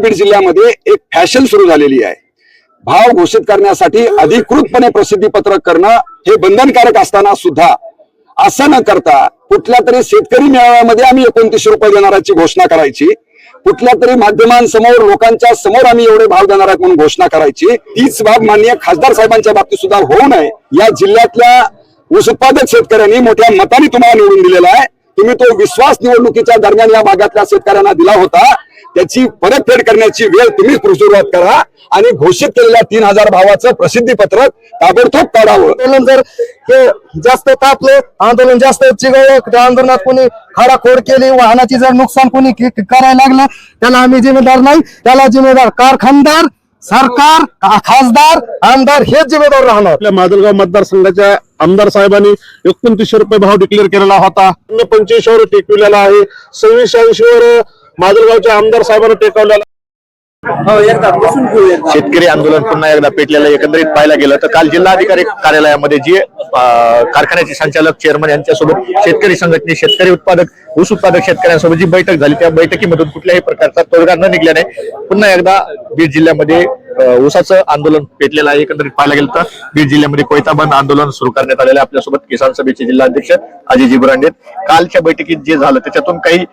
बीड जिल्ह्यामध्ये एक फॅशन सुरू झालेली आहे. भाव घोषित करण्यासाठी अधिकृतपणे प्रसिद्धी पत्रक करणं हे बंधनकारक असताना सुद्धा असं न करता कुठल्या तरी शेतकरी मेळाव्यामध्ये आम्ही एकोणतीसशे रुपये देणाराची घोषणा करायची. कुठल्या तरी माध्यमांसमोर लोकांच्या समोर आम्ही एवढे भाव देणार आहेत म्हणून घोषणा करायची. तीच बाब माननीय खासदार साहेबांच्या बाबतीत सुद्धा होऊ नये. या जिल्ह्यातल्या ऊस उत्पादक शेतकऱ्यांनी मोठ्या मताने तुम्हाला निवडून दिलेला आहे. तुम्ही तो विश्वास निवडणुकीच्या दरम्यान या भागातल्या शेतकऱ्यांना दिला होता. त्याची परतफेड करण्याची वेळ तुम्ही सुरुवात करा आणि घोषित केलेल्या तीन हजार भावाचं प्रसिद्धी पत्रक ताबडतोब काढावं. आंदोलन जर हे जास्त तापलं आंदोलन जास्त चिघळलं त्या आंदोलनात कोणी खाडाखोड केली वाहनाची जर नुकसान कोणी के- करायला लागलं त्याला आम्ही जिम्मेदार नाही. त्याला जिम्मेदार कारखानदार सरकार खासदार आमदार हेच जिम्मेदार राहणार. आपल्या माजलगाव मतदारसंघाच्या आमदार साहेबांनी एकोणतीसशे रुपये भाव डिक्लेअर केलेला होता. पंचवीस वर टेकविलेला आहे. सव्वीस ऐंशी वर माजलगावच्या आमदार साहेबांनी टेकवलेला शेतकरी आंदोलन पुन्हा एकदा पेटलेलं एकंदरीत पाहायला गेलं तर काल जिल्हाधिकारी कार्यालयामध्ये जे कारखान्याचे संचालक चेअरमन यांच्यासोबत शेतकरी संघटने शेतकरी उत्पादक ऊस उत्पादक शेतकऱ्यांसोबत जी बैठक झाली त्या बैठकीमधून कुठल्याही प्रकारचा तोडगा न निघल्याने पुन्हा एकदा बीड जिल्ह्यामध्ये ऊसाचं आंदोलन पेटलेलं आहे. एकंदरीत पाहायला गेलं तर बीड जिल्ह्यामध्ये कोयता बंद आंदोलन सुरू करण्यात आलेलं आहे. आपल्यासोबत किसान सभेचे जिल्हाध्यक्ष अजयजी बुरांडे आहेत. कालच्या बैठकीत जे झालं त्याच्यातून काही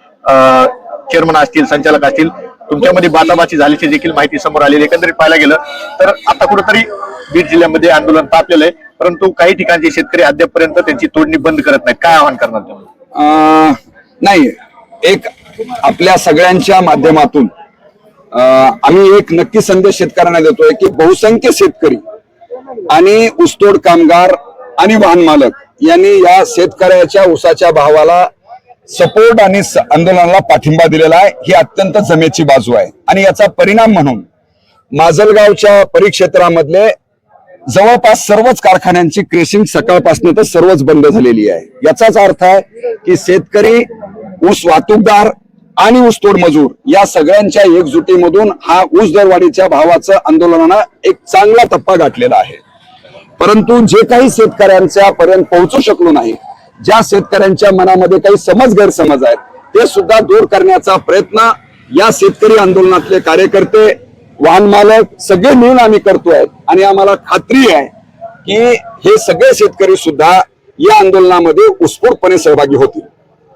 चेअरमन असतील संचालक असतील तुमच्यामध्ये बाचाबाची झाल्याची देखील माहिती समोर आलेली एकंदरीत पाहायला गेलं तर आता कुठेतरी बीड जिल्ह्यामध्ये आंदोलन तापलेलं आहे. परंतु काही ठिकाणचे शेतकरी अद्यापपर्यंत त्यांची तोडणी बंद करत नाही काय आवाहन करणार अं, नाही एक आपल्या सगळ्यांच्या माध्यमातून आम्ही एक नक्की संदेश शेतकऱ्यांना देतोय की बहुसंख्य शेतकरी आणि ऊसतोड कामगार आणि वाहन मालक यांनी या शेतकऱ्याच्या ऊसाच्या भावाला सपोर्ट आणि आंदोलनाला पाठिंबा दिलेला आहे ही अत्यंत जमेची बाजू आहे. आणि याचा परिणाम म्हणून माजलगावच्या परिक्षेत्रामधले जवळपास सर्वच कारखान्यांची क्रेशिंग सकाळपासून तर सर्वच बंद झालेली आहे. याचाच अर्थ आहे की शेतकरी ऊस वाहतूकदार आणि ऊसतोड मजूर या सगळ्यांच्या एकजुटीमधून हा ऊस दरवाढीच्या भावाचं आंदोलनाला एक चांगला टप्पा गाठलेला आहे. परंतु जे काही शेतकऱ्यांच्या पर्यंत पोहोचू शकलो नाही ज्या शेतकऱ्यांच्या मनामध्ये काही समज गैरसमज आहेत ते सुद्धा दूर करण्याचा प्रयत्न या शेतकरी आंदोलनातले कार्यकर्ते वाहन मालक सगळे मिळून आम्ही करतोय. आणि आम्हाला खात्री आहे की हे सगळे शेतकरी सुद्धा या आंदोलनामध्ये उत्स्फूर्तपणे सहभागी होतील.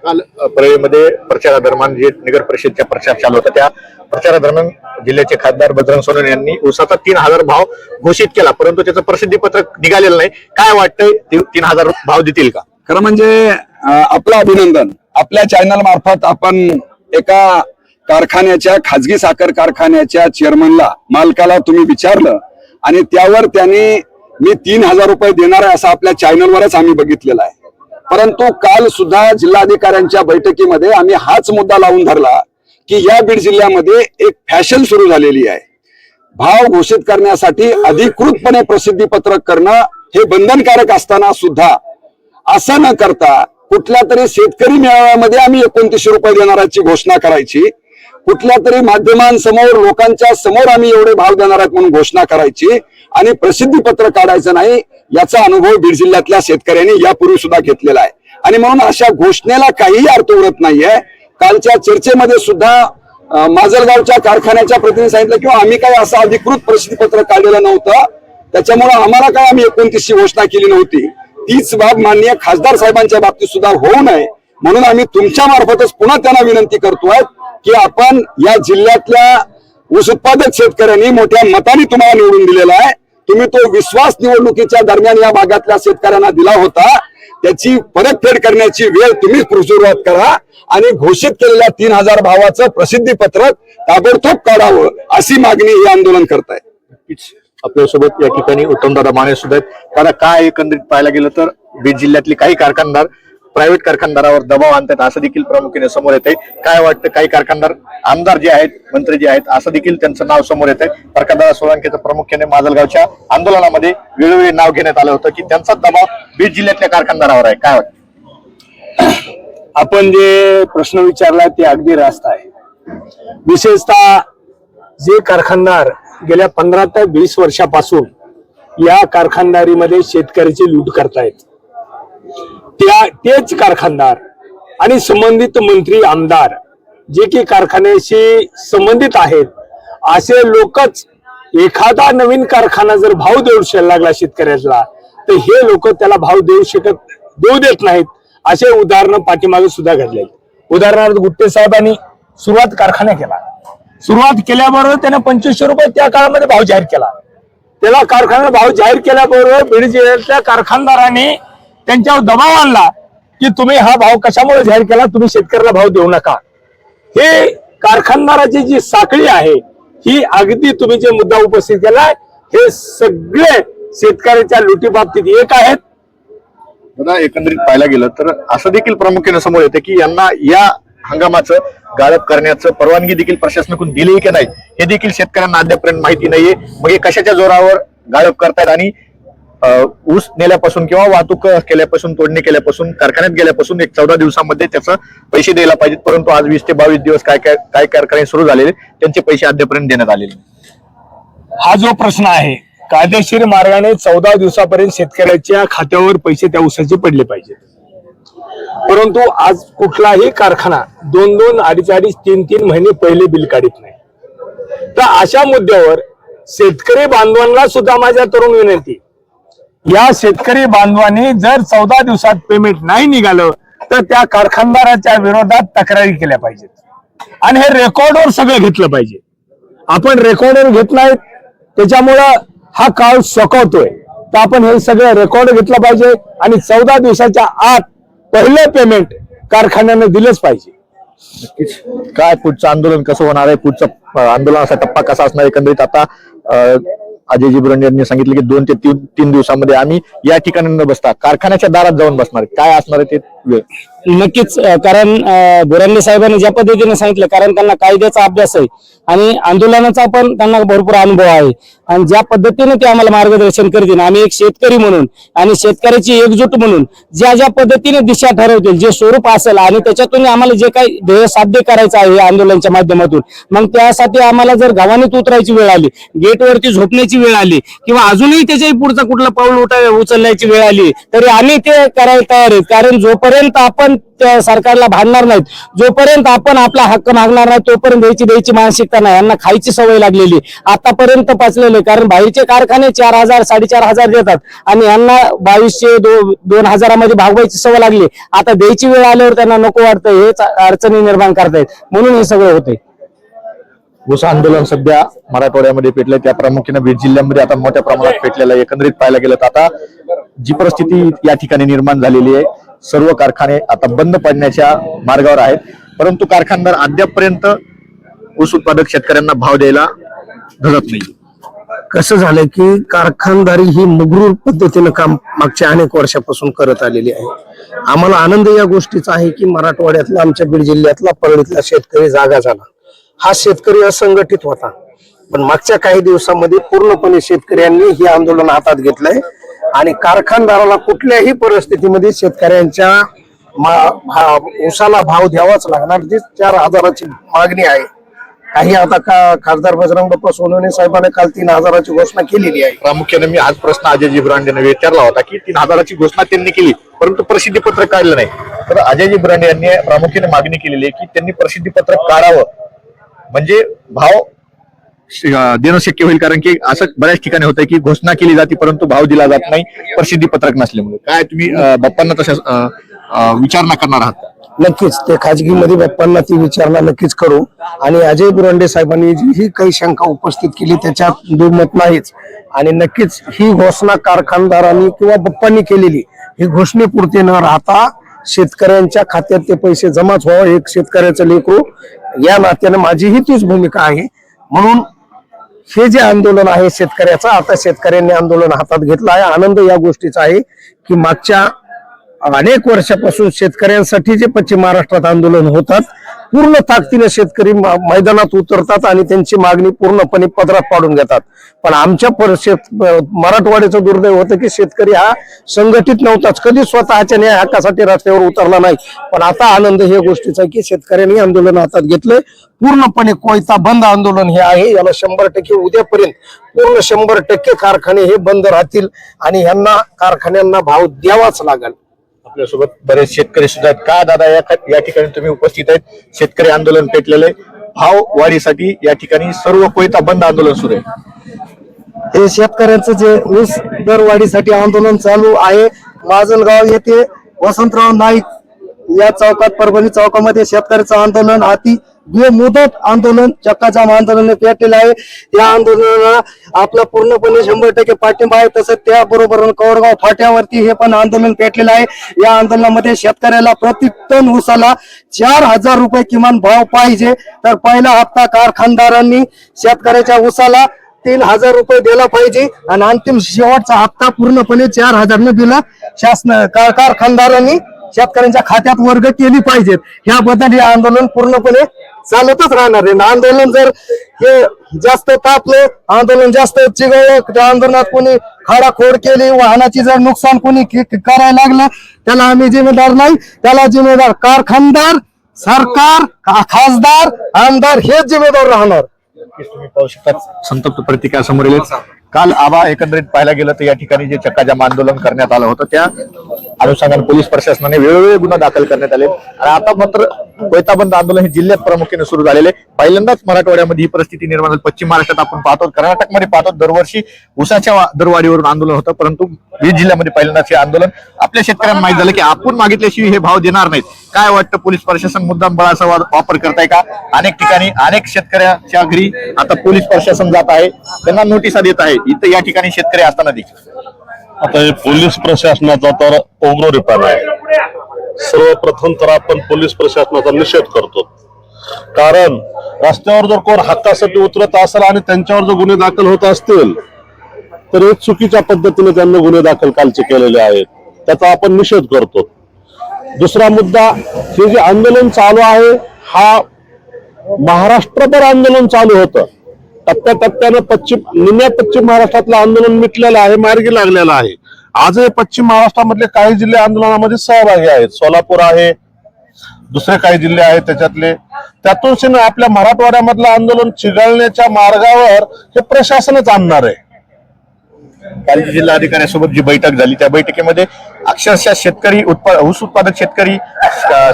काल अ, परळीमध्ये प्रचारादरम्यान जे नगर परिषदच्या प्रचार चालू होता त्या प्रचारादरम्यान जिल्ह्याचे खासदार बजरंग सोनवणे यांनी ऊसाचा तीन हजार भाव घोषित केला परंतु त्याचं प्रसिद्धी पत्रक निघालेलं नाही. काय वाटतंय? ते तीन हजार भाव देतील का? खरं म्हणजे आपलं अभिनंदन. आपल्या चॅनल मार्फत आपण एका कारखान्याच्या खाजगी साखर कारखान्याच्या चेअरमनला मालकाला तुम्ही विचारलं आणि त्यावर त्यांनी मी तीन हजार रुपये देणार आहे असं आपल्या चॅनलवरच आम्ही बघितलेलं आहे. परंतु काल सुद्धा जिल्हाधिकाऱ्यांच्या बैठकीमध्ये आम्ही हाच मुद्दा लावून धरला की या बीड जिल्ह्यामध्ये एक फॅशन सुरू झालेली आहे. भाव घोषित करण्यासाठी अधिकृतपणे प्रसिद्धी पत्रक करणं हे बंधनकारक असताना सुद्धा असं न करता कुठल्या तरी शेतकरी मेळाव्यामध्ये आम्ही एकोणतीसशे रुपये देणाराची घोषणा करायची. कुठल्या तरी माध्यमांसमोर लोकांच्या समोर आम्ही एवढे भाव देणार आहेत म्हणून घोषणा करायची. आणि प्रसिद्धी पत्र काढायचं नाही याचा अनुभव बीड जिल्ह्यातल्या शेतकऱ्यांनी यापूर्वी सुद्धा घेतलेला आहे. आणि म्हणून अशा घोषणेला काहीही अर्थ उरत नाहीये. कालच्या चर्चेमध्ये सुद्धा माजलगावच्या कारखान्याच्या प्रतिनिधी सांगितलं किंवा हो, आम्ही काय असं अधिकृत प्रसिद्धी पत्र काढलेलं नव्हतं. त्याच्यामुळे आम्हाला काय आम्ही एकोणतीसची घोषणा केली नव्हती. तीच बाब माननीय खासदार साहेबांच्या बाबतीत सुद्धा होऊ नये. म्हणून आम्ही तुमच्या मार्फतच पुन्हा त्यांना विनंती करतोय की आपण या जिल्ह्यातल्या ऊस उत्पादक शेतकऱ्यांनी मोठ्या मताने तुम्हाला निवडून दिलेला आहे. तुम्ही तो विश्वास निवडणुकीच्या दरम्यान या भागातल्या शेतकऱ्यांना दिला होता. त्याची परतफेड करण्याची वेळ तुम्ही सुरुवात करा आणि घोषित केलेल्या तीन हजार भावाचं प्रसिद्धी पत्रक ताबडतोब काढावं अशी मागणी हे आंदोलन करताय. आहे आपल्यासोबत या ठिकाणी उत्तमदादा माने सुद्धा आहेत. कारण काय एकंदरीत पाहायला गेलं तर बीड जिल्ह्यातले काही कारखानदार प्रायव्हेट कारखानदारावर दबाव आणतात असं देखील प्रामुख्याने समोर येते काय वाटतं काही कारखानदार आमदार जे आहेत मंत्री जे आहेत असं देखील त्यांचं नाव समोर येत आहे कारखानदार सोळंकेचं प्रामुख्याने माजलगावच्या आंदोलनामध्ये वेळोवेळी नाव घेण्यात आलं होतं की त्यांचा दबाव बीड जिल्ह्यातल्या कारखानदारावर आहे. काय वाटतं? आपण जे प्रश्न विचारला ते अगदी रास्त आहे. विशेषतः जे कारखानदार गेल्या पंधरा ते वीस वर्षापासून या कारखानदारीमध्ये शेतकऱ्याची लूट करतायत. त्या तेच कारखानदार आणि संबंधित मंत्री आमदार जे की कारखान्याशी संबंधित आहेत असे लोकच एखादा नवीन कारखाना जर भाव देऊ श- लागला शेतकऱ्याला तर हे लोक त्याला भाव देऊ शकत देऊ देत नाहीत असे उदाहरण पाठीमागे सुद्धा घडले उदाहरणार्थ गुट्टे साहेबांनी सुरुवात कारखाना केला. सुरुवात केल्याबरोबर त्याने पंचवीसशे रुपये त्या काळामध्ये भाव जाहीर केला. त्याला कारखान्याला भाव जाहीर केल्याबरोबर बीड जिल्ह्यातल्या कारखानदारांनी त्यांच्यावर दबाव आणला की तुम्ही हा भाव कशामुळे जाहीर केला? तुम्ही शेतकऱ्याला भाव देऊ नका. हे कारखानदाराची जी साखळी आहे ही अगदी तुम्ही जे मुद्दा उपस्थित केलाय हे सगळे शेतकऱ्याच्या लुटी बाबतीत एक आहेत. एकंदरीत पाहायला गेलं तर असं देखील प्रामुख्याने समोर येते की यांना या हंगामाचं गाळप करण्याचं परवानगी देखील प्रशासनाकडून दिली की नाही हे देखील शेतकऱ्यांना अद्यापर्यंत माहिती नाहीये. मग हे कशाच्या जोरावर गाळप करतायत आणि ऊस नेल्यापासून किंवा वाहतूक केल्यापासून तोडणी केल्यापासून कारखान्यात गेल्यापासून एक चौदा दिवसामध्ये त्याचं पैसे द्यायला पाहिजेत परंतु आज वीस ते बावीस दिवस काय काय काय कारखाने सुरू झालेले त्यांचे पैसे अद्यापर्यंत देण्यात आलेले हा जो प्रश्न आहे कायदेशीर मार्गाने चौदा दिवसापर्यंत शेतकऱ्याच्या खात्यावर पैसे त्या ऊसाचे पडले पाहिजेत. परंतु आज कुठलाही कारखाना दोन दोन अडीच अडीच तीन तीन महिने पहिले बिल काढत नाही. तर अशा मुद्द्यावर शेतकरी बांधवांना सुद्धा माझ्या तरुण विनंती. या शेतकरी बांधवांनी जर चौदा दिवसात पेमेंट नाही निघालं तर त्या कारखानदाराच्या विरोधात तक्रारी केल्या पाहिजेत. आणि हे रेकॉर्डवर सगळं घेतलं पाहिजे. आपण रेकॉर्डवर घेत नाहीत त्याच्यामुळं हा काळ सोकवतोय. तर आपण हे सगळं रेकॉर्ड घेतलं पाहिजे आणि चौदा दिवसाच्या आत पहिलं पेमेंट कारखान्याने दिलंच पाहिजे. नक्कीच. काय पुढचं आंदोलन कसं होणार आहे? पुढचा आंदोलनाचा टप्पा कसा असणार एकंदरीत आता अजयजी अजय बुरंड यांनी सांगितलं की दोन ते तीन तीन दिवसामध्ये आम्ही या ठिकाणी न बसता कारखान्याच्या दारात जाऊन बसणार आहे. काय असणार आहे ते वेळ? नक्कीच कारण अं, बुरांडे साहेबांनी ज्या पद्धतीने सांगितलं कारण त्यांना कायद्याचा अभ्यास आहे आणि आंदोलनाचा पण त्यांना भरपूर अनुभव आहे. आणि ज्या पद्धतीने ते आम्हाला मार्गदर्शन करतील आम्ही एक शेतकरी म्हणून आणि शेतकऱ्याची एकजूट म्हणून ज्या ज्या पद्धतीने दिशा ठरवतील जे स्वरूप असेल आणि त्याच्यातून आम्हाला जे काही ध्येय साध्य करायचं आहे या आंदोलनाच्या माध्यमातून मग त्यासाठी आम्हाला जर गव्हाणीत उतरायची वेळ आली गेटवरती झोपण्याची वेळ आली किंवा अजूनही त्याच्याही पुढचा कुठला पाऊल उठा उचलण्याची वेळ आली तरी आम्ही ते करायला तयार आहेत. कारण जोपर्यंत आपण त्या सरकारला भांडणार नाहीत. जोपर्यंत आपण आपला हक्क मागणार नाही तोपर्यंत द्यायची द्यायची मानसिकता नाही. यांना खायची सवय लागलेली आतापर्यंत पचलेले कारण बाहेरचे कारखाने चार हजार साडेचार हजार देतात. आणि यांना बावीसशे दो, दोन हजारामध्ये भागवायची सवय लागली आता द्यायची वेळ आल्यावर त्यांना नको वाटतं हेच अडचणी निर्माण करतायत. म्हणून हे सगळं होतंय. ऊस आंदोलन सध्या मराठवाड्यामध्ये पेटलंय. त्या प्रामुख्याने बीड जिल्ह्यामध्ये आता मोठ्या प्रमाणात पेटलेलं आहे एकंदरीत पाहायला गेलं तर आता जी परिस्थिती या ठिकाणी निर्माण झालेली आहे सर्व कारखाने आता बंद पडण्याच्या मार्गावर आहेत. परंतु कारखानदार अद्यापपर्यंत ऊस उत्पादक शेतकऱ्यांना भाव द्यायला धरत नाही. कसं झालंय की कारखानदारी ही मुगरूर पद्धतीनं काम मागच्या अनेक वर्षापासून करत आलेली आहे. आम्हाला आनंद या गोष्टीचा आहे की मराठवाड्यातला आमच्या बीड जिल्ह्यातला परळीतला शेतकरी जागा झाला. हा शेतकरी असंघटित होता. पण मागच्या काही दिवसामध्ये पूर्णपणे शेतकऱ्यांनी हे आंदोलन हातात घेतलंय. आणि कारखानदाराला कुठल्याही परिस्थितीमध्ये शेतकऱ्यांच्या मा- उसाला भाव द्यावाच लागणार. जी चार हजाराची मागणी आहे. काही आता का खासदार बजरंग बाप्पा सोनवणे साहेबांनी काल तीन हजाराची घोषणा केलेली आहे. प्रामुख्याने मी आज प्रश्न अजय ब्रांड विचारला होता की तीन हजाराची घोषणा त्यांनी केली परंतु प्रसिद्धी पत्रक काढलं नाही. तर अजय जिब्रांडे यांनी प्रामुख्याने मागणी केलेली आहे की त्यांनी प्रसिद्धी पत्रक काढावं. म्हणजे भाव देणं शक्य होईल कारण की असं बऱ्याच ठिकाणी होतं की घोषणा केली जाते परंतु भाव दिला जात नाही प्रसिद्धी पत्रक नसल्यामुळे. काय तुम्ही बाप्पांना तशा विचारणा करणार आहात नक्कीच ते खाजगीमध्ये बाप्पांना ती विचारणा नक्कीच करू. आणि अजय बुरंडे साहेबांनी जी ही काही शंका उपस्थित केली त्याच्यात दुर्मत नाहीच. आणि नक्कीच ही घोषणा कारखानदारांनी किंवा बाप्पांनी केलेली ही घोषणेपुरते न राहता शेतकऱ्यांच्या खात्यात ते पैसे जमाच व्हावं एक शेतकऱ्याचं लेकरू या नात्याने माझीही तीच भूमिका आहे. म्हणून हे जे आंदोलन आहे शेतकऱ्याचं आता शेतकऱ्यांनी आंदोलन हातात घेतलं आहे. आनंद या गोष्टीचा आहे की मागच्या अनेक वर्षापासून शेतकऱ्यांसाठी जे पश्चिम महाराष्ट्रात आंदोलन होतात पूर्ण ताकदीने शेतकरी मैदानात उतरतात आणि त्यांची मागणी पूर्णपणे पदरात पाडून घेतात. पण आमच्या पर- शेत मराठवाड्याचं दुर्दैव होतं की शेतकरी हा संघटित नव्हताच. कधी स्वतःच्या न्याय हक्कासाठी रस्त्यावर उतरला नाही. पण आता आनंद हे गोष्टीचा की शेतकऱ्यांनी आंदोलन हातात घेतलंय. पूर्णपणे कोयता बंद आंदोलन हे आहे. याला शंभर टक्के उद्यापर्यंत पूर्ण शंभर टक्के कारखाने हे बंद राहतील आणि यांना कारखान्यांना भाव द्यावाच लागेल. आपल्यासोबत बरेच शेतकरी सुद्धा आहेत. का दादा या या ठिकाणी तुम्ही उपस्थित आहेत? शेतकरी आंदोलन पेटलेलं आहे. भाव वाढीसाठी या ठिकाणी सर्व कोयता बंद आंदोलन सुरू आहे. हे शेतकऱ्यांचं जे ऊस दरवाढीसाठी आंदोलन चालू आहे माजलगाव येथे वसंतराव नाईक या चौकात परभणी चौकामध्ये शेतकऱ्याचं आंदोलन अति बेमुदत आंदोलन चक्काजाम आंदोलन पेटलेलं आहे. या आंदोलनाला आपला पूर्णपणे शंभर टक्के पाठिंबा आहे. तसंच त्याबरोबर कोरगाव फाट्यावरती हे पण आंदोलन पेटलेलं आहे. या आंदोलनामध्ये शेतकऱ्याला प्रति टन उसाला चार हजार रुपये किमान भाव पाहिजे. तर पहिला हप्ता कारखानदारांनी शेतकऱ्याच्या उसाला तीन हजार रुपये दिला पाहिजे. आणि अंतिम शेवटचा हप्ता पूर्णपणे चार हजार न दिला. शासन का- कारखानदारांनी शेतकऱ्यांच्या खात्यात वर्ग केली पाहिजेत. ह्याबद्दल हे आंदोलन पूर्णपणे चालतच राहणार आहे. आंदोलन जर हे जास्त तापलं आंदोलन जास्त चिघळलं त्या आंदोलनात कोणी खाडाखोड केली वाहनाची जर नुकसान कोणी करायला लागलं त्याला आम्ही जिम्मेदार नाही. त्याला जिम्मेदार कारखानदार सरकार खासदार आमदार हेच जिम्मेदार राहणार. तुम्ही पाहू शकता. संतप्त प्रतिक्रिया समोर काल आबा एकंदरीत पाहायला गेलं तर या ठिकाणी जे चक्काजाम आंदोलन करण्यात आलं होतं त्या अनुषंगाने पोलीस प्रशासनाने वेगवेगळे गुन्हे दाखल करण्यात आले. आणि आता मात्र कोयताबंद आंदोलन हे जिल्ह्यात प्रामुख्याने सुरू झालेले पहिल्यांदाच मराठवाड्यामध्ये ही परिस्थिती निर्माण झाली. पश्चिम महाराष्ट्रात आपण पाहतो कर्नाटकमध्ये पाहतो दरवर्षी उसाच्या दरवाढीवरून आंदोलन होतं परंतु बीड जिल्ह्यामध्ये पहिल्यांदाच हे आंदोलन. आपल्या शेतकऱ्यांना माहीत झालं की आपण मागितल्याशिवाय हे भाव देणार नाहीत. काय वाटतं पोलीस प्रशासन? मुद्दाम बळाचा वापर करताय का? अनेक ठिकाणी अनेक शेतकऱ्याच्या घरी आता पोलीस प्रशासन जात आहे. त्यांना नोटिसा देत आहे. इथं या ठिकाणी शेतकरी असताना देखील. आता हे पोलीस प्रशासनाचा तर उग्ररिपान आहे. सर्वप्रथम तर आपण पोलीस प्रशासनाचा निषेध करतो. कारण रस्त्यावर जर कोण हक्कासाठी उतरत असेल आणि त्यांच्यावर जर गुन्हे दाखल होत असतील तर हे चुकीच्या पद्धतीने त्यांनी गुन्हे दाखल कालचे केलेले आहेत. त्याचा आपण निषेध करतो. दुसरा मुद्दा हे जे आंदोलन चालू आहे हा महाराष्ट्रभर आंदोलन चालू होतं. टप्प्याटप्प्यानं पश्चिम निम्या पश्चिम महाराष्ट्रातलं आंदोलन मिटलेलं आहे मार्गी लागलेलं आहे. आजही पश्चिम महाराष्ट्रामधले काही जिल्हे आंदोलनामध्ये सहभागी आहेत. सोलापूर आहे दुसरे काही जिल्हे आहेत त्याच्यातले. त्यातून आपल्या मराठवाड्यामधलं आंदोलन चिघळण्याच्या मार्गावर हे प्रशासनच आणणार आहे. काल जिल्हा जिल्हाधिकाऱ्यांसोबत जी बैठक झाली त्या बैठकीमध्ये अक्षरशः शेतकरी उत्पा ऊस उत्पादक शेतकरी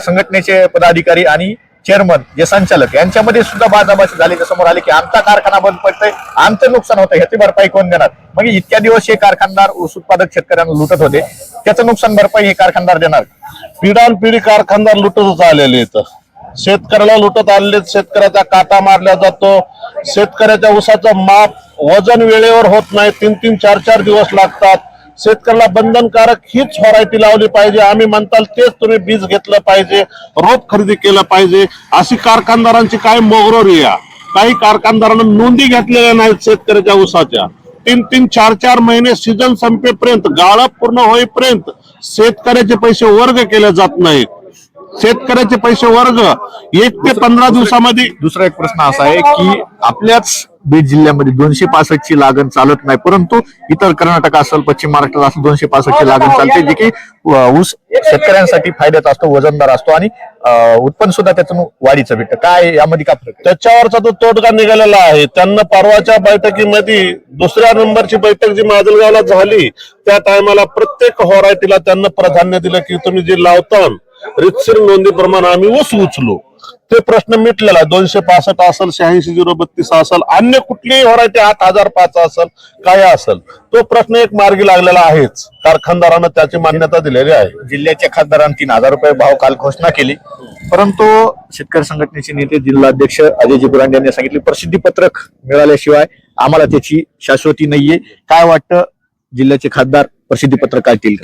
संघटनेचे पदाधिकारी आणि चेअरमन जे संचालक यांच्यामध्ये सुद्धा बाजाबाजी झाली. समोर आले की आमचा कारखाना बंद पडतोय आमचं नुकसान होतं ह्याची भरपाई कोण देणार? म्हणजे इतक्या दिवस हे कारखानदार ऊस उत्पादक शेतकऱ्यांना लुटत होते. त्याचं नुकसान भरपाई हे कारखानदार देणार? पिढानपिढी कारखानदार लुटतच आलेले इथं. शेतकऱ्याला लुटत आलेले शेतकऱ्याचा काटा मारला जातो. शेतकऱ्याच्या ऊसाचं माप वजन वेळेवर होत नाही. तीन तीन चार चार दिवस लागतात. शेतकऱ्याला बंधनकारक हीच व्हरायटी लावली पाहिजे. आम्ही म्हणताल तेच तुम्ही बीज घेतलं पाहिजे रोप खरेदी केलं पाहिजे. अशी कारखानदारांची काय मोगरोरी आहे काही कारखानदारांना नोंदी घेतलेल्या नाहीत शेतकऱ्याच्या ऊसाच्या तीन तीन चार चार महिने सीझन संपेपर्यंत गाळप पूर्ण होईपर्यंत शेतकऱ्याचे पैसे वर्ग केले जात नाहीत. शेतकऱ्याचे पैसे वर्ग एक ते पंधरा दिवसामध्ये दुसरा एक प्रश्न असा आहे की आपल्याच बीड जिल्ह्यामध्ये दोनशे पासष्ट ची लागण चालत नाही परंतु इतर कर्नाटक असेल पश्चिम महाराष्ट्रात असेल दोनशे पासष्ट ची लागण चालते. जे की ऊस शेतकऱ्यांसाठी फायद्याचा असतो वजनदार असतो आणि अ, उत्पन्न सुद्धा त्यातून वाढीचं भेटतं. काय यामध्ये का फरक? त्याच्यावरचा तो तोडगा निघालेला आहे. त्यांना परवाच्या बैठकीमध्ये दुसऱ्या नंबरची बैठक जी माजलगावला झाली त्या टायमाला प्रत्येक व्हरायटीला त्यांना प्राधान्य दिलं की तुम्ही जे लावता रितसर नोंदीप्रमाणे आम्ही ऊस उचलू. ते प्रश्न मिटलेला आहे. दोनशे पासष्ट असेल शहाऐंशी झिरो बत्तीस असेल अन्य कुठलीही व्हरायटी आठ हजार पाच असेल काय असेल तो प्रश्न एक मार्गी लागलेला आहेच. कारखानदारानं त्याची मान्यता दिलेली आहे. जिल्ह्याच्या खासदारांनी तीन हजार रुपये भाव काल घोषणा केली. परंतु शेतकरी संघटनेचे नेते जिल्हाध्यक्ष अजयजी बुरांडे यांनी सांगितले प्रसिद्धी पत्रक मिळाल्याशिवाय आम्हाला त्याची शाश्वती नाहीये. काय वाटतं? जिल्ह्याचे खासदार प्रसिद्धी पत्रक काढतील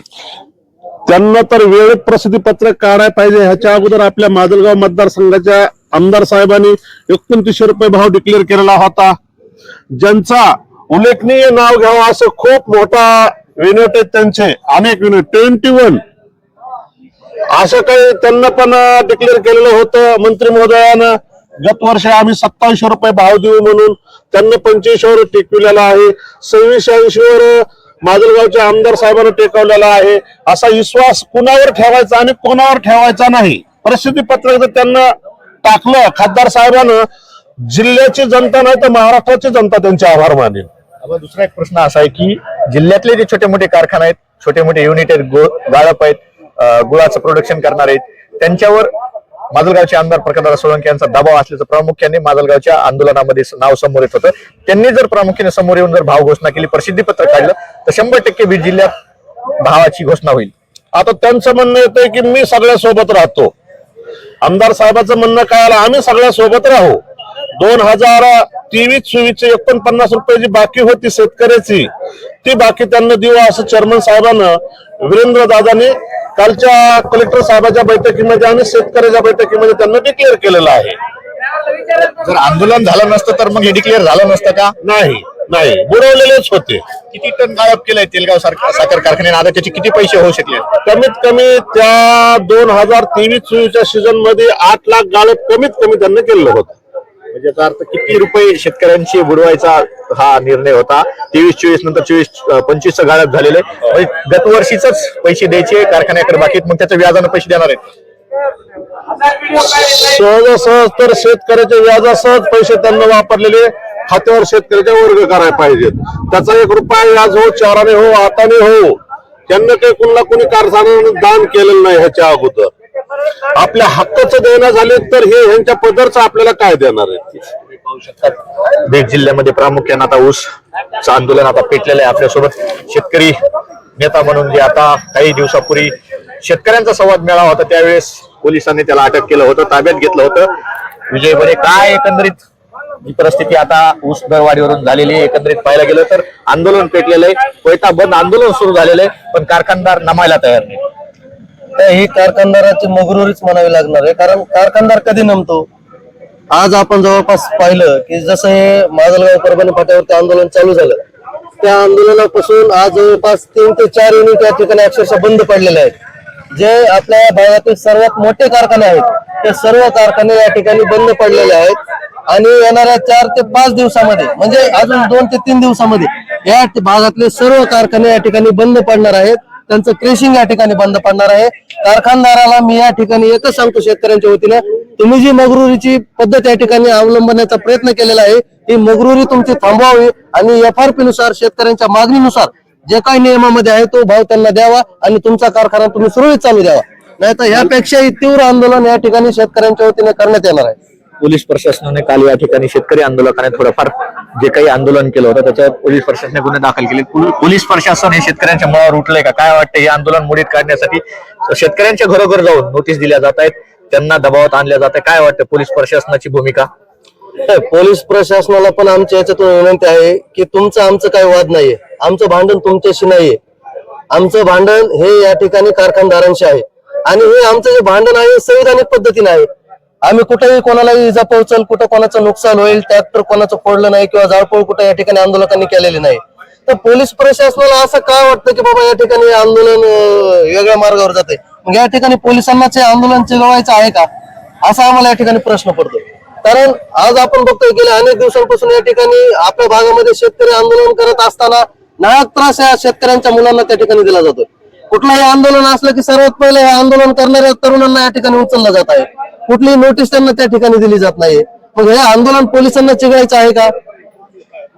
त्यांना तर वेळेत प्रसिद्धी पत्रक काढायला पाहिजे ह्याच्या अगोदर आपल्या माजलगाव मतदारसंघाच्या आमदार साहेबांनी एकोणतीसशे रुपये भाव डिक्लेअर केलेला होता. ज्यांचा उल्लेखनीय नाव घ्यावं असं खूप मोठा विनोट आहेत त्यांचे. अनेक विनोट ट्वेंटी वन असं काही त्यांना पण डिक्लेअर केलेलं होतं मंत्री महोदयानं. गत वर्ष आम्ही सत्तावीसशे रुपये भाव देऊ म्हणून त्यांना पंचवीसशे वर आहे. सव्वीसशे ऐंशी वर माजलगावच्या आमदार साहेबांना टेकवलेला आहे. असा विश्वास कुणावर ठेवायचा आणि कोणावर ठेवायचा नाही. परिस्थिती पत्रक जर त्यांना टाकलं खासदार साहेबानं जिल्ह्याची जनता नाही तर महाराष्ट्राची जनता त्यांचे आभार मानेल. दुसरा एक प्रश्न असा आहे की जिल्ह्यातले जे छोटे मोठे कारखाने आहेत छोटे मोठे युनिट आहेत गो- गाळप आहेत गुळाचं प्रोडक्शन करणार आहेत त्यांच्यावर माजलगावचे आमदार प्रकाशदादा सोळंके यांचा दबाव असल्याचं प्रामुख्याने माजलगावच्या आंदोलनामध्ये नाव समोर येत होतं. त्यांनी जर प्रामुख्याने समोर येऊन जर भाव घोषणा केली प्रसिद्धीपत्र काढलं तर शंभर टक्के बीड जिल्ह्यात भावाची घोषणा होईल. आता त्यांचं म्हणणं येतंय की मी सगळ्या सोबत राहतो. आमदार साहेबांचं म्हणणं काय आलं आम्ही सगळ्या सोबत राहू. दोन हजार तेवीस चोवीसचे एकोणपन्नास रुपये जी बाकी होती शेतकऱ्याची ती बाकी त्यांना देऊ असं चेअरमन साहेबांना वीरेंद्र दादाने कालच्या कलेक्टर साहेबाच्या बैठकीमध्ये आणि शेतकऱ्याच्या बैठकीमध्ये त्यांना डिक्लेअर केलेलं आहे. जर आंदोलन झालं नसतं तर मग हे डिक्लेअर झालं नसतं का? नाही नाही. बुडवलेलेच होते. किती टन गाळप केलंय तेलगाव साखर कारखान्याने? आता त्याचे किती पैसे होऊ शकले? कमीत कमी त्या दोन हजार तेवीस चोवीसच्या सीझनमध्ये आठ लाख गाळे कमीत कमी त्यांनी केलेलं होतं. म्हणजे याचा अर्थ किती रुपये शेतकऱ्यांशी बुडवायचा हा निर्णय होता. तेवीस चोवीस नंतर चोवीस पंचवीस गाळप झालेले म्हणजे गतवर्षीच पैसे द्यायचे कारखान्याकडे बाकी मग त्याच्या व्याजानं पैसे देणार आहेत. सहजासहज तर शेतकऱ्याच्या व्याजासहज पैसे त्यांना वापरलेले खात्यावर शेतकऱ्याच्या वर्ग करायला पाहिजेत. त्याचा एक रुपया व्याज हो चाराने हो हाताने हो त्यांना काही कुणाला कुणी कारखान्यानं दान केलेलं नाही ह्याच्या अगोदर. आपल्या हक्काचं देणं झाले तर हे यांच्या पदरचं आपल्याला काय देणार आहे? बीड जिल्ह्यामध्ये प्रामुख्याने आता ऊस आंदोलन आता पेटलेलं आहे आपल्यासोबत. शेतकरी नेता म्हणून जे आता काही दिवसापूर्वी शेतकऱ्यांचा संवाद मेळावा होता त्यावेळेस पोलिसांनी त्याला अटक केलं होतं ताब्यात घेतलं होतं. विजय बरे काय एकंदरीत? ही परिस्थिती आता ऊस दरवाढीवरून झालेली आहे. एकंदरीत पाहायला गेलं तर आंदोलन पेटलेलं आहे. कोयता बंद आंदोलन सुरू झालेलं आहे पण कारखानदार नमायला तयार नाही. तर ही कारखानदाराची मगरुरीच म्हणावी लागणार आहे. कारण कारखानदार कधी नमतो? आज आपण जवळपास पाहिलं की जसं हे माजलगाव परभणी फाट्यावरती आंदोलन चालू झालं त्या आंदोलनापासून आज जवळपास तीन ते चार युनिट या ठिकाणी अक्षरशः बंद पडलेले आहेत. जे आपल्या भागातील सर्वात मोठे कारखाने आहेत ते सर्व कारखाने या ठिकाणी बंद पडलेले आहेत. आणि येणाऱ्या चार ते पाच दिवसामध्ये म्हणजे अजून दोन ते तीन दिवसामध्ये या भागातले सर्व कारखाने या ठिकाणी बंद पडणार आहेत. त्यांचं क्रेशिंग या ठिकाणी बंद पडणार आहे. कारखानदाराला मी या ठिकाणी एकच सांगतो शेतकऱ्यांच्या वतीनं तुम्ही जी मगरुरीची पद्धत या ठिकाणी अवलंबण्याचा प्रयत्न केलेला आहे ही मगरुरी तुमची थांबवावी आणि एफ आर पी नुसार शेतकऱ्यांच्या मागणीनुसार जे काही नियमामध्ये आहे तो भाव त्यांना द्यावा आणि तुमचा कारखाना तुम्ही सुरळीत चालू द्यावा. नाही तर ह्यापेक्षाही तीव्र आंदोलन या ठिकाणी शेतकऱ्यांच्या वतीने करण्यात येणार आहे. पोलीस प्रशासनाने काल या ठिकाणी शेतकरी आंदोलकाने थोडंफार जे काही आंदोलन केलं होतं त्याच्यावर पोलीस प्रशासनाने गुन्हे दाखल केले. पोलीस प्रशासन हे शेतकऱ्यांच्या मुळावर उठलंय का? काय वाटतं हे आंदोलन मोडीत काढण्यासाठी शेतकऱ्यांच्या घरोघर जाऊन नोटीस दिल्या जात आहेत त्यांना दबावात आणल्या जात आहे काय वाटतं पोलीस प्रशासनाची भूमिका? पोलीस प्रशासनाला पण आमच्या याच्यातून विनंती आहे की तुमचं आमचं काही वाद नाहीये. आमचं भांडण तुमच्याशी नाहीये. आमचं भांडण हे या ठिकाणी कारखानदारांशी आहे. आणि हे आमचं जे भांडण आहे संविधानिक पद्धतीने आहे. आम्ही कुठेही कोणालाही इजा पोहोचल कुठं कोणाचं नुकसान होईल ट्रॅक्टर कोणाचं फोडलं नाही किंवा जाळपोळ कुठं या ठिकाणी आंदोलकांनी केलेली नाही. तर पोलीस प्रशासनाला असं काय वाटतं की बाबा या ठिकाणी आंदोलन वेगळ्या मार्गावर जाते मग या ठिकाणी पोलिसांनाच हे आंदोलन चिरवायचं आहे का? असा आम्हाला या ठिकाणी प्रश्न पडतो कारण आज आपण बघतोय गेल्या अनेक दिवसांपासून या ठिकाणी आपल्या भागामध्ये शेतकरी आंदोलन करत असताना नाहक त्रास या शेतकऱ्यांच्या मुलांना त्या ठिकाणी दिला जातोय. कुठलंही आंदोलन असलं की सर्वात पहिले हे आंदोलन करणाऱ्या तरुणांना या ठिकाणी उचललं जात आहे. कुठलीही नोटीस त्यांना त्या ठिकाणी दिली जात नाही मग हे आंदोलन पोलिसांना चिघळायचं आहे का?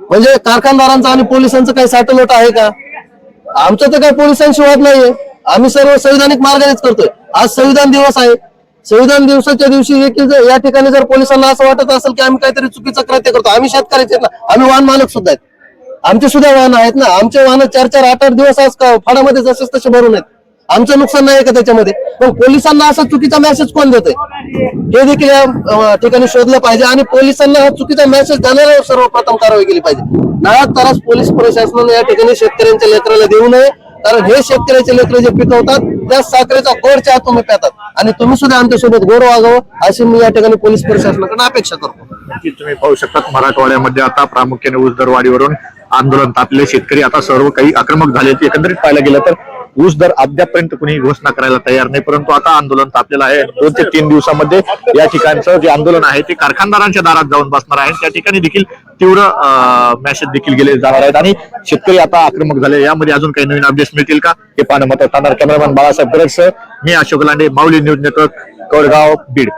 म्हणजे कारखानदारांचं आणि पोलिसांचं काही साठलोट आहे का? आमचं तर काही पोलिसांशी वाद नाहीये. आम्ही सर्व संविधानिक मार्गानेच करतोय. आज संविधान दिवस आहे. संविधान दिवसाच्या दिवशी देखील या ठिकाणी जर पोलिसांना असं वाटत असेल की आम्ही काहीतरी चुकीचं कृत्य करतो आम्ही शेतकऱ्याचे आम्ही वाहन मालक सुद्धा आहेत. आमचे सुद्धा वाहन आहेत ना. आमचे वाहन चार चार आठ आठ दिवस आज का फाडामध्ये जसेच तसे भरून आहेत. आमचं नुकसान नाही का त्याच्यामध्ये? पण पोलिसांना असा चुकीचा मेसेज कोण देतोय? हे देखील या ठिकाणी शोधलं पाहिजे आणि पोलिसांना हा चुकीचा मेसेज देणाऱ्या सर्वप्रथम कारवाई केली पाहिजे. नाहक त्रास पोलीस प्रशासनाने या ठिकाणी शेतकऱ्यांच्या लेकराला देऊ नये. कारण हे शेतकऱ्याचे लेकर जे पिकवतात त्या साखरेचा गोड चहा तुम्ही पितात. आणि तुम्ही सुद्धा आमच्यासोबत गोड वागावं अशी मी या ठिकाणी पोलीस प्रशासनाकडून अपेक्षा करतो. नक्कीच तुम्ही पाहू शकतात मराठवाड्यामध्ये आता प्रामुख्याने उजदरवाडीवरून दरवाढीवरून आंदोलन तापले शेतकरी आता सर्व काही आक्रमक झाले एकंदरीत पाहायला गेलं तर ऊस दर अद्यापर्यंत कुणी घोषणा करायला तयार नाही परंतु आता आंदोलन तापलेलं आहे. दोन ते तीन दिवसामध्ये या ठिकाणचं जे आंदोलन आहे ते कारखानदारांच्या दारात जाऊन बसणार आहे. त्या ठिकाणी देखील तीव्र मॅसेज देखील गेले जाणार आहेत. आणि शेतकरी आता आक्रमक झाले. यामध्ये अजून काही नवीन अपडेट्स मिळतील का? हे पाहणं मत ठरणार. कॅमेरामॅन बाळासाहेब गरडसह मी अशोक लांडे माऊली न्यूज नेटवर्क कळगाव बीड.